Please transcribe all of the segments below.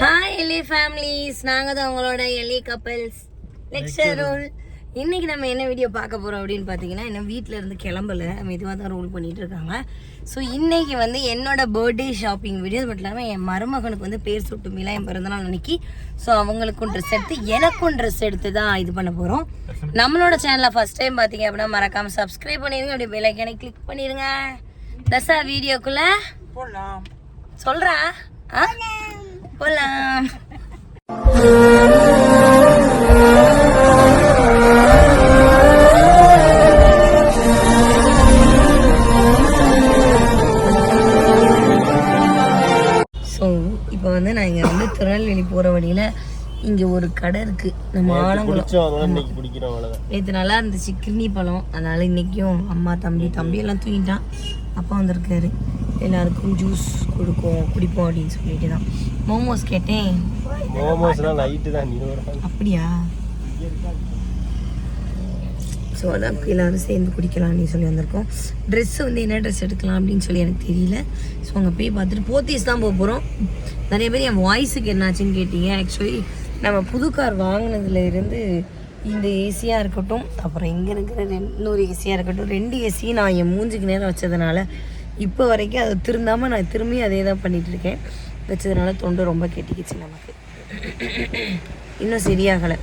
Hi எலி families நாங்கள் தான் உங்களோட எலி கப்பல்ஸ் லெக்சர் ரோல் இன்னைக்கு நம்ம என்ன வீடியோ பார்க்க போகிறோம் அப்படின்னு பார்த்தீங்கன்னா இன்னும் வீட்டில் இருந்து கிளம்பல. மெதுவாக தான் ரோல் பண்ணிட்டு இருக்காங்க. ஸோ இன்னைக்கு வந்து என்னோட பர்த்டே ஷாப்பிங் வீடியோ மட்டும் இல்லாமல் என் மருமகனுக்கு வந்து பேர் சுட்டு மீளா என் பிறந்தநாள் அன்னைக்கு. ஸோ அவங்களுக்கும் ட்ரெஸ் எடுத்து எனக்கும் ட்ரெஸ் எடுத்து தான் இது பண்ண போகிறோம் நம்மளோட சேனலை ஃபர்ஸ்ட் டைம் பார்த்தீங்க அப்படின்னா மறக்காமல் சப்ஸ்கிரைப் பண்ணிடுங்க. அப்படியே பெல்லைக்கானே கிளிக் பண்ணிடுங்க. தசா வீடியோக்குள்ளே சொல்றா. ஆ? போலாம் ஸோ இப்போ வந்து நான் இங்கே வந்து திருநெல்வேலி போகிற வழியில் இங்கே ஒரு கடை இருக்குது நம்ம ஆலங்குளம். நேற்று நல்லா இருந்துச்சு கிர்னி பழம் அதனால இன்னைக்கும் அம்மா தம்பி தம்பி எல்லாம் தூங்கிட்டான். அப்பா வந்திருக்காரு. எல்லாருக்கும் ஜூஸ் கொடுப்போம் குடிப்போம் அப்படின்னு சொல்லிட்டு தான். மோமோஸ் கேட்டேன். மோமோஸ்லாம் நைட்டு தான். அப்படியா? ஸோ அதான் எல்லாரும் சேர்ந்து குடிக்கலாம்னு சொல்லி வந்திருக்கோம். ட்ரெஸ் வந்து என்ன ட்ரெஸ் எடுக்கலாம் அப்படின்னு சொல்லி எனக்கு தெரியல. ஸோ அங்கே போய் பார்த்துட்டு போத்தீஸ் தான் போக போகிறோம் நிறைய பேர் என் வாய்ஸுக்கு என்னாச்சுன்னு கேட்டீங்க. ஆக்சுவலி நம்ம புது கார் வாங்கினதுல இருந்து இந்த ஏசியாக இருக்கட்டும் அப்புறம் இங்கே இருக்கிற இன்னொரு ஏசியாக இருக்கட்டும் ரெண்டு ஏசியும் நான் என் மூஞ்சுக்கு நேரம் வச்சதுனால இப்போ வரைக்கும் அதை திருந்தாமல் நான் திரும்பி அதே தான் பண்ணிட்டு இருக்கேன். வச்சதுனால தொண்டை ரொம்ப கெட்டிக்கிச்சு நமக்கு. இன்னும் சரியாகலை.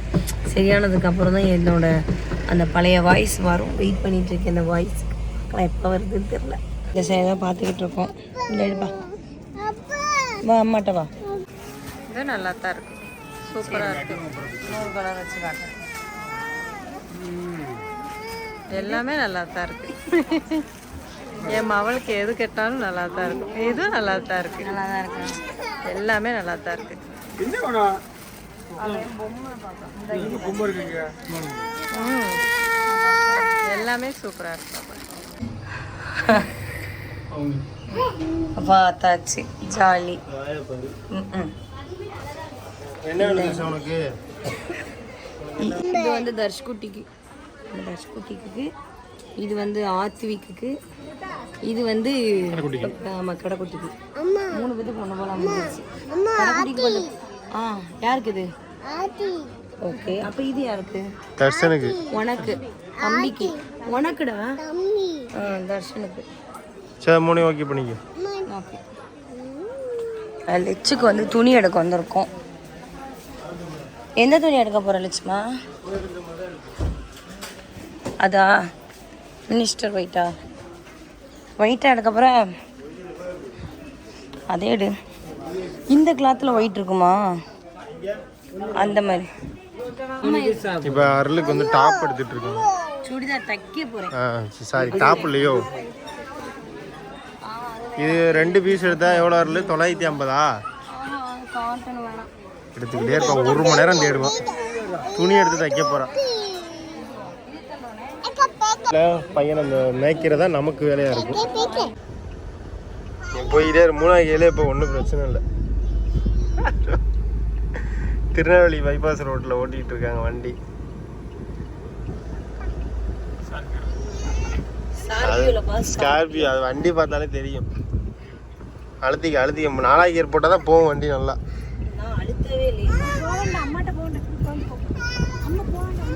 சரியானதுக்கு அப்புறம் தான் என்னோட அந்த பழைய வாய்ஸ் வரும். வெயிட் பண்ணிட்டு இருக்கேன் அந்த வாய்ஸ் எப்போ வருதுன்னு தெரில இந்த சைடு தான் பார்த்துக்கிட்டு இருக்கோம். எடுப்பா வா அம்மாட்ட வா. இது நல்லா தான் இருக்கு. சூப்பராக இருக்கு. நூறு கலர் வச்சு காட்டுறேன் எல்லாமே நல்லா தான் இருக்கு. என் மவளுக்கு எது கேட்டாலும் நல்லா தான் இருக்கும் இதுவும் நல்லா தான் இருக்கு. நல்லா தான் இருக்கேன் எல்லாமே நல்லா தான் இருக்கு ம். எல்லாமே சூப்பராக இருக்கு பார்த்தாச்சு ஜாலி. என்ன உனக்கு? இது வந்து தர்ஷ்குட்டிக்கு. இந்த தர்ஷ்குட்டிக்கு. இது வந்து ஆத்விக்கு இது வந்து ஆமாம் கடைக்குட்டிக்கு. மூணு பேத்துக்கு ஒன்று போல அமைஞ்சிருச்சு ஆ யாருக்கு இது? ஓகே அப்போ இது யாருக்கு? தர்ஷனுக்கு. உனக்கு. அம்பிக்கு உனக்குடா? ஆ தர்ஷனுக்கு. சரி மூணு ஓகே பண்ணிக்க. ஓகே. லெச்சுக்கு வந்து துணி எடுக்க வந்திருக்கோம். எந்த துணி எடுக்க போகிற லட்சுமா? அதா மினிஸ்டர் ஒயிட்டா ஒயிட்டா எடுக்க போகிற அதே எடு. இந்த கிளாத்தில் ஒயிட் இருக்குமா? அந்த மாதிரி. இப்போ அருளுக்கு வந்து டாப் எடுத்துட்டு இருக்காங்க சுடிதார் தைக்க போகிறேன் சாரி டாப் இல்லையோ? இது ரெண்டு பீஸ் எடுத்தா எவ்வளோ அருள்? தொள்ளாயிரத்தி ஐம்பதா? காட்டன் வேணாம். எடுத்துக்கிட்டே இருப்பான் ஒரு மணி நேரம் தேடுவான் துணி எடுத்து தைக்க போகிறான் பையன் அந்த மேய்க்கிறதா நமக்கு வேலையா இருக்கும். நீ போயிட்டே மூணாவது இப்போ ஒன்றும் பிரச்சனை இல்லை. திருநெல்வேலி பைபாஸ் ரோட்டில் ஓட்டிகிட்டு இருக்காங்க வண்டி. ஸ்கார்பியோ அது வண்டி பார்த்தாலே தெரியும். அழுத்திக்க அழுத்திக்க. நாலாயிரம் ஏற்பட்டால் போட்டால் தான் போகும் வண்டி நல்லா. நான் அழுத்தவே இல்லை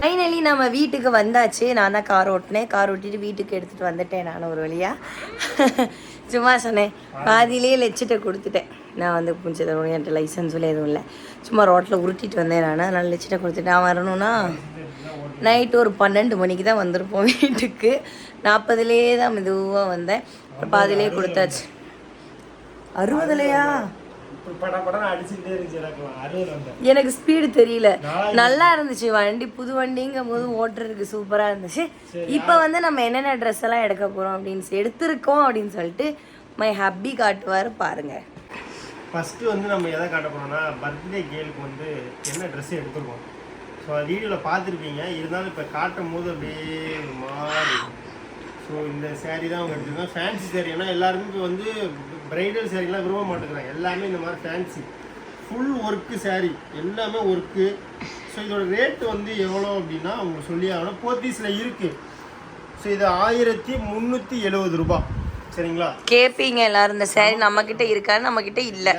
ஃபைனலி நம்ம வீட்டுக்கு வந்தாச்சு. நான் தான் கார் ஓட்டினேன். கார் ஓட்டிட்டு வீட்டுக்கு எடுத்துகிட்டு வந்துட்டேன் நான் ஒரு வழியா. சும்மா சொன்னேன். பாதியிலே லெச்சிட்ட கொடுத்துட்டேன். நான் வந்து புரிஞ்சு தருவேன் என்கிட்ட லைசன்ஸில் எதுவும் இல்லை. சும்மா ரோட்டில் உருட்டிட்டு வந்தேன் நான். அதனால் லெச்சிட்ட கொடுத்துட்டு நான் வரணும்னா நைட்டு ஒரு பன்னெண்டு மணிக்கு தான் வந்திருப்போம் வீட்டுக்கு. நாற்பதுலேயே தான் மெதுவாக வந்தேன். பாதியிலே கொடுத்தாச்சு. அறுபதுலையா? எனக்கு. ஸ்பீடு தெரியல. நல்லா இருந்துச்சு. வண்டி புது வண்டிங்கும் போது ஓட்டுறதுக்கு சூப்பராக இருந்துச்சு. இப்போ வந்து நம்ம என்னென்ன ட்ரெஸ் எல்லாம் எடுக்க போகிறோம் அப்படின்னு எடுத்திருக்கோம் அப்படின்னு சொல்லிட்டு மை ஹப்பி காட்டுவார் பாருங்க. ஃபஸ்ட்டு வந்து நம்ம எதை காட்ட போறோம்னா பர்த்டே கேளுக்கு வந்து என்ன ட்ரெஸ் எடுத்துருக்கோம். ஸோ வீடியோவில் பார்த்துருப்பீங்க. இருந்தாலும் இப்போ காட்டும் போது அப்படியே மாதிரி ஸோ இந்த saree தான் அவங்க எடுத்துருக்காங்க. Fancy saree. ஏன்னா எல்லாருமே இப்போ வந்து பிரைடல் சாரீலாம் விரும்ப மாட்டேங்கிறாங்க. எல்லாமே இந்த மாதிரி ஃபேன்சி ஃபுல் ஒர்க்கு saree. எல்லாமே ஒர்க்கு ஸோ இதோட ரேட் வந்து எவ்வளோ அப்படின்னா அவங்க சொல்லி ஆகணும். போத்தீஸில் இருக்குது ஸோ இது ஆயிரத்தி முந்நூற்றி எழுபது ரூபாய் சரிங்களா? கேட்பீங்க எல்லாரும். இந்த சேரீ நம்ம கிட்ட இருக்கா நம்ம கிட்ட இல்ல.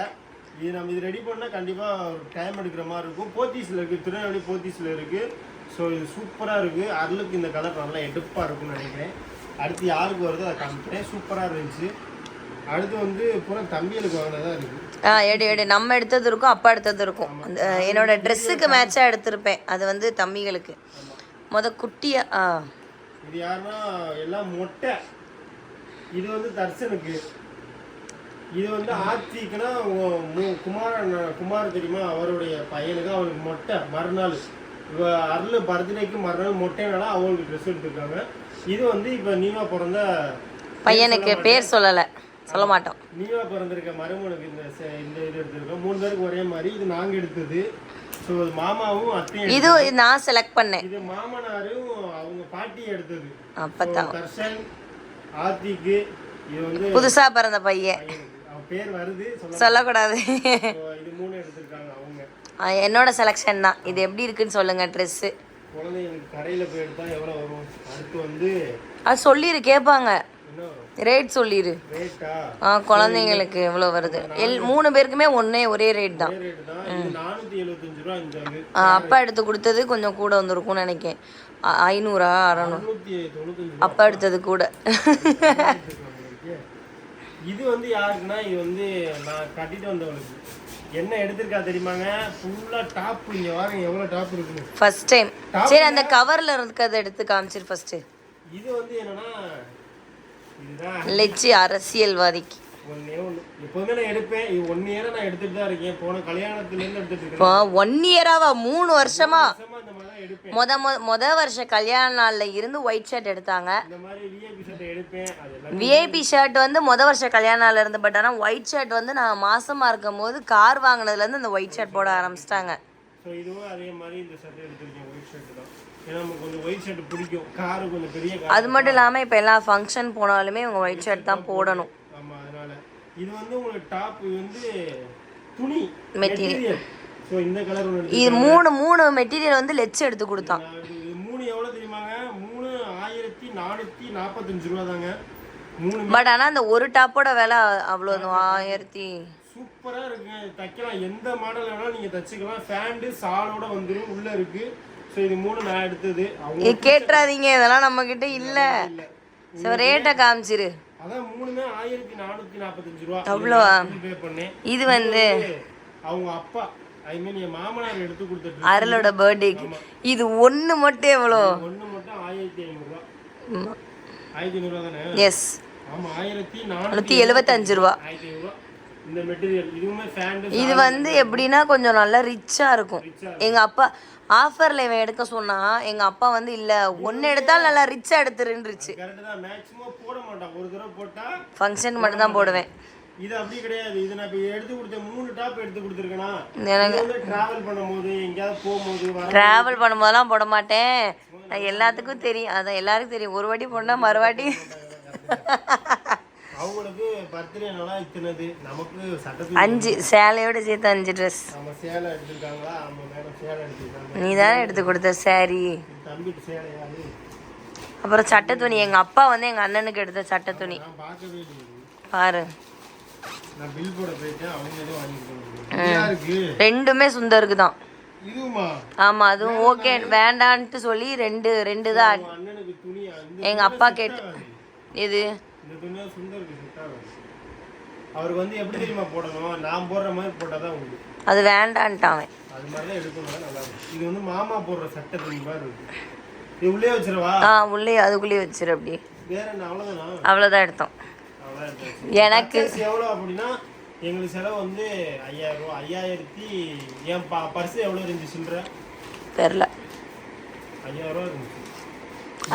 இது நம்ம இது ரெடி பண்ணால் கண்டிப்பாக ஒரு டைம் எடுக்கிற மாதிரி இருக்கும். போத்தீஸில் இருக்குது திருநெல்வேலி போத்தீஸில் இருக்குது ஸோ இது சூப்பராக இருக்குது அருளுக்கு இந்த கலர் நல்லா எடுப்பாக இருக்கும்னு நினைக்கிறேன். அடுத்து யாருக்கு வருதோ அதை காமிக்கிறேன். சூப்பராக இருந்துச்சு. அடுத்து வந்து பூரா தம்பிகளுக்கு வாங்கினதாக இருக்குது ஆ எடு எடு. நம்ம எடுத்தது இருக்கும் அப்பா எடுத்தது இருக்கும். அந்த என்னோட ட்ரெஸ்ஸுக்கு மேட்சாக எடுத்திருப்பேன். அது வந்து தம்பிகளுக்கு. முத குட்டியா ஆ. இது யாருன்னா எல்லாம் மொட்டை. இது வந்து தர்சனுக்கு. இது வந்து ஆர்த்திக்குன்னா குமாரன் குமார் தெரியுமா? அவருடைய பையனுக்கு அவனுக்கு மொட்டை மறுநாள். இவ அருள் பர்த்டேக்கு மறுநாள் மொட்டைனால அவங்களுக்கு ட்ரெஸ் எடுத்திருக்காங்க. இது வந்து இப்போ நீவா பிறந்த பையனுக்கு பேர் சொல்லலை. சொல்ல மாட்டோம். நீவா பிறந்திருக்க மருமனுக்கு இந்த இந்த இது எடுத்திருக்கோம். மூணு பேருக்கு ஒரே மாதிரி. இது நாங்கள் எடுத்தது. ஸோ மாமாவும் அத்தையும் இது நான் செலக்ட் பண்ணேன். இது மாமனாரும் அவங்க பாட்டி எடுத்தது. அப்பதான். தர்ஷன் ஆர்த்திக்கு இது வந்து புதுசாக பிறந்த பையன். பேர் வருது சொல்ல சொல்லக்கூடாது. இது மூணு எடுத்திருக்காங்க அவங்க. என்னோட செலெக்ஷன் தான். இது எப்படி இருக்குன்னு சொல்லுங்க ட்ரெஸ்ஸு அது சொல்லிடு கேட்பாங்க ரேட் சொல்லிடு ஆ குழந்தைங்களுக்கு எவ்வளோ வருது? எல் மூணு பேருக்குமே ஒன்றே ஒரே ரேட் தான். ஆ, அப்பா எடுத்து கொடுத்தது கொஞ்சம் கூட வந்திருக்கும்னு நினைக்கிறேன். ஆ, ஐநூறா அறநூறு. அப்பா எடுத்தது கூட. இது வந்து யாருக்குன்னா இது வந்து நான் கட்டிட்டு வந்தவளுக்கு. என்ன எடுத்திருக்கா தெரியுமாங்க? ஃபுல்லாக டாப் இங்கே வாருங்க எவ்வளோ டாப் இருக்குன்னு. ஃபர்ஸ்ட் டைம் சரி அந்த கவரில் இருக்கிறத எடுத்து காமிச்சிரு ஃபர்ஸ்ட்டு இது வந்து என்னன்னா இதுதான். லெச்சி அரசியல்வாதிக்கு. எப்போதுமே நான் எடுப்பேன். ஒன் இயராக நான் எடுத்துட்டு தான் இருக்கேன். போன கல்யாணத்துலேருந்து எடுத்துட்டு இருக்கேன் இப்போ ஒன் இயராவா மூணு வருஷமா? முத முத வருஷ கல்யாண நாள்ல இருந்து ஒயிட் ஷர்ட் எடுத்தாங்க. இந்த மாதிரி விஐபி விஐபி ஷர்ட் வந்து முத வருஷ கல்யாண நாள்ல இருந்து பட் ஆனால் ஒயிட் ஷர்ட் வந்து நான் மாசமா இருக்கும் போது கார் வாங்கினதுல இருந்து இந்த ஒயிட் ஷர்ட் போட ஆரம்பிச்சிட்டாங்க. ஸோ இதுவும் அதே மாதிரி இந்த சட்டை எடுத்திருக்கேன் ஒயிட் ஷர்ட் தான். ஏன்னா நமக்கு கொஞ்சம் ஒயிட் ஷர்ட் பிடிக்கும். காரு கொஞ்சம் பெரிய கார் அது மட்டும் இல்லாம இப்போ எல்லா ஃபங்க்ஷன் போனாலுமே இவங்க ஒயிட் ஷர்ட் தான் போடணும். ஆமாம் அதனால. இது வந்து உங்களுக்கு டாப் வந்து துணி. மெட்டீரியல் ஸோ இந்த கலர் இது மூணு மூணு மெட்டீரியல் வந்து லெச் எடுத்து கொடுத்தான். மூணு எவ்வளோ தெரியுமாங்க நானூற்றி நாற்பத்தஞ்சு ரூபா தாங்க மூணு பட் ஆனால் அந்த ஒரு டாப்போட விலை அவ்வளோ ஆயிரத்தி சூப்பரா இருக்குங்க. தைக்கலாம். எந்த மாடல் வேணாலும் நீங்க தச்சுக்கலாம். ஃபேண்டு சாலோட வந்துரும். உள்ள இருக்கு. ஸோ இது மூணு நான் எடுத்தது. அவங்க கேட்டுறாதீங்க இதெல்லாம் நம்ம கிட்ட இல்ல. சரி ரேட்டை காமிச்சிரு. அதான் மூணுமே ஆயிரத்தி நானூத்தி நாற்பத்தஞ்சு ரூபா. அவ்வளோவா? பே பண்ணேன் இது வந்து அவங்க அப்பா ஐ மீன் என் மாமனார் எடுத்து அருளோட பர்த்டேக்கு இது ஒன்று மட்டும் எவ்வளோ? ஒன்று மட்டும் ஆயிரத்தி ஐநூறுரூவா எஸ் நூற்றி எழுபத்தஞ்சு ரூபா. இது வந்து எப்படின்னா கொஞ்சம் நல்லா ரிச்சாக இருக்கும். எங்கள் அப்பா ஆஃபரில் இவன் எடுக்க சொன்னான் எங்கள் அப்பா வந்து இல்லை ஒன்று எடுத்தால் நல்லா ரிச்சாக எடுத்துருந்துருச்சு கரெக்டு தான். மேக்ஸிமம் போட மாட்டான். ஒரு தடவை போட்டா ஃபங்க்ஷன் மட்டும் தான் போடுவேன். இது அப்படி கிடையாது. இது நான் இப்போ எடுத்து கொடுத்த மூணு டாப் எடுத்து கொடுத்துருக்கேனா? எனக்கு டிராவல் பண்ணும்போது எங்கேயாவது போகும்போது ட்ராவல் பண்ணும்போதெல்லாம் போட மாட்டேன். நான் எல்லாத்துக்கும் தெரியும். அதான் எல்லாருக்கும் தெரியும். ஒரு வாட்டி போனால் மறுவாட்டி. அவங்களுக்கு பர்த்டேனால இத்தனது. நமக்கு சட்டத்துக்கு அஞ்சு. சேலையோட சேர்த்து அஞ்சு ட்ரெஸ் நம்ம சேலை எடுத்திருக்காங்களா? நம்ம மேடம் சேலை எடுத்திருக்காங்க. நீ தானே எடுத்து கொடுத்த சாரி இது தம்பிட்டு சேலையாது அப்புறம் சட்டை துணி எங்கள் அப்பா வந்து எங்கள் அண்ணனுக்கு எடுத்த சட்டை துணி பாரு. நான் பில் போட போயிட்டேன் அவங்க எதுவும் வாங்கிட்டு இருக்கு? ரெண்டுமே சுந்தருக்கு தான் ஆமாம் அதுவும் ஓகே வேண்டான்ட்டு சொல்லி ரெண்டு ரெண்டு தான் எங்கள் அப்பா கேட்டு ஆகாது. அவருக்கு வந்து எப்படி தெரியுமா போடணும்? நான் போடுற மாதிரி போட்டால் தான் உண்டு. அது வேண்டான்ட்டான் அவன். அது மாதிரி தான் எடுக்கணும் நல்லா இது வந்து மாமா போடுற சட்டை துணி மாதிரி இருக்கு. இது உள்ளே வச்சிருவா? ஆ உள்ளே அதுக்குள்ளேயே வச்சிரு அப்படி. வேற என்ன அவ்வளோதானா அவ்வளோதான் எடுத்தோம். எனக்கு எவ்வளோ அப்படின்னா எங்களுக்கு செலவு வந்து ஐயாயிரம் ரூபா ஐயாயிரத்தி என் ப பர்ஸ் எவ்வளோ இருந்துச்சு சில்லற தெரில. ஐயாயிரம் ரூபா இருந்துச்சு.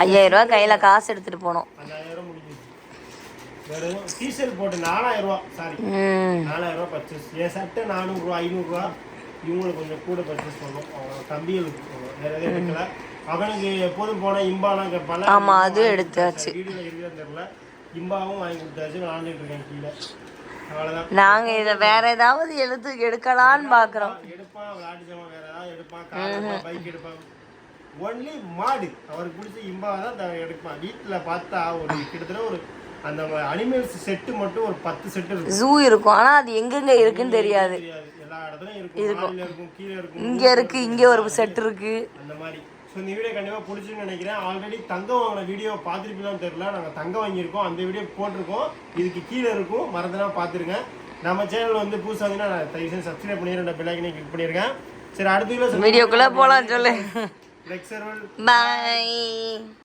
ஐயாயிரம் ரூபா கையில் காசு எடுத்துகிட்டு போனோம். அந்த ஐயாயிரம் முடிஞ்சிச்சு. வேற எதுவும் டீஷர்ட் போட்டு நாலாயிரம் ரூபா சாரி நாலாயிரம் ரூபா பர்ச்சேஸ் என் சட்டை நானூறுரூவா ஐநூறுரூவா இவங்களுக்கு கொஞ்சம் கூட பர்ச்சேஸ் பண்ணோம். அவங்க தம்பிகளுக்கு. வேற எதுவும் எடுக்கல. அவனுக்கு எப்போதும் போன இம்பாலாம் கேட்பால ஆமா, அதுவும் எடுத்தாச்சு. வீடியோவில் இருக்குதான்னு தெரியல. இம்பாவும் வாங்கி கொடுத்தாச்சு விளாண்டுட்டு இருக்கேன் கீழே. நாங்கள் இதை வேற ஏதாவது எழுத்து எடுக்கலான்னு பார்க்குறோம் எடுப்பான் விளையாட்டு ஜாமான் வேற ஏதாவது எடுப்பான் பைக் எடுப்பான் ஒன்லி மாடு. அவருக்கு பிடிச்ச இம்பாவை தான் எடுப்பான் வீட்டில் பார்த்தா ஒரு கிட்டத்தட்ட ஒரு அந்த அனிமல்ஸ் செட்டு மட்டும் ஒரு பத்து செட்டு இருக்கும். ஜூ இருக்கும். ஆனா அது எங்கெங்க இருக்குன்னு தெரியாது. எல்லா இடத்துலயும் இருக்கும். இருக்கும். கீழே இருக்கும். இங்க இருக்கு இங்க ஒரு செட் இருக்கு. அந்த மாதிரி. ஸோ இந்த வீடியோ கண்டிப்பாக பிடிச்சுன்னு நினைக்கிறேன். ஆல்ரெடி தங்கம் வாங்கின வீடியோ பார்த்துருப்பீங்களான்னு தெரியல. நாங்கள் தங்கம் வாங்கியிருக்கோம். அந்த வீடியோ போட்டிருக்கோம். இதுக்கு கீழே இருக்கும். மறந்துனா பார்த்துருங்க. நம்ம சேனல் வந்து புதுசாக வந்தீங்கன்னா தயவு செஞ்சு சப்ஸ்கிரைப் பண்ணி ரெண்டு பெல்லைக்கனே கிளிக் பண்ணியிருக்கேன் சரி அடுத்த வீடியோ வீடியோக்குள்ள போலாம் சொல்லு. பாய்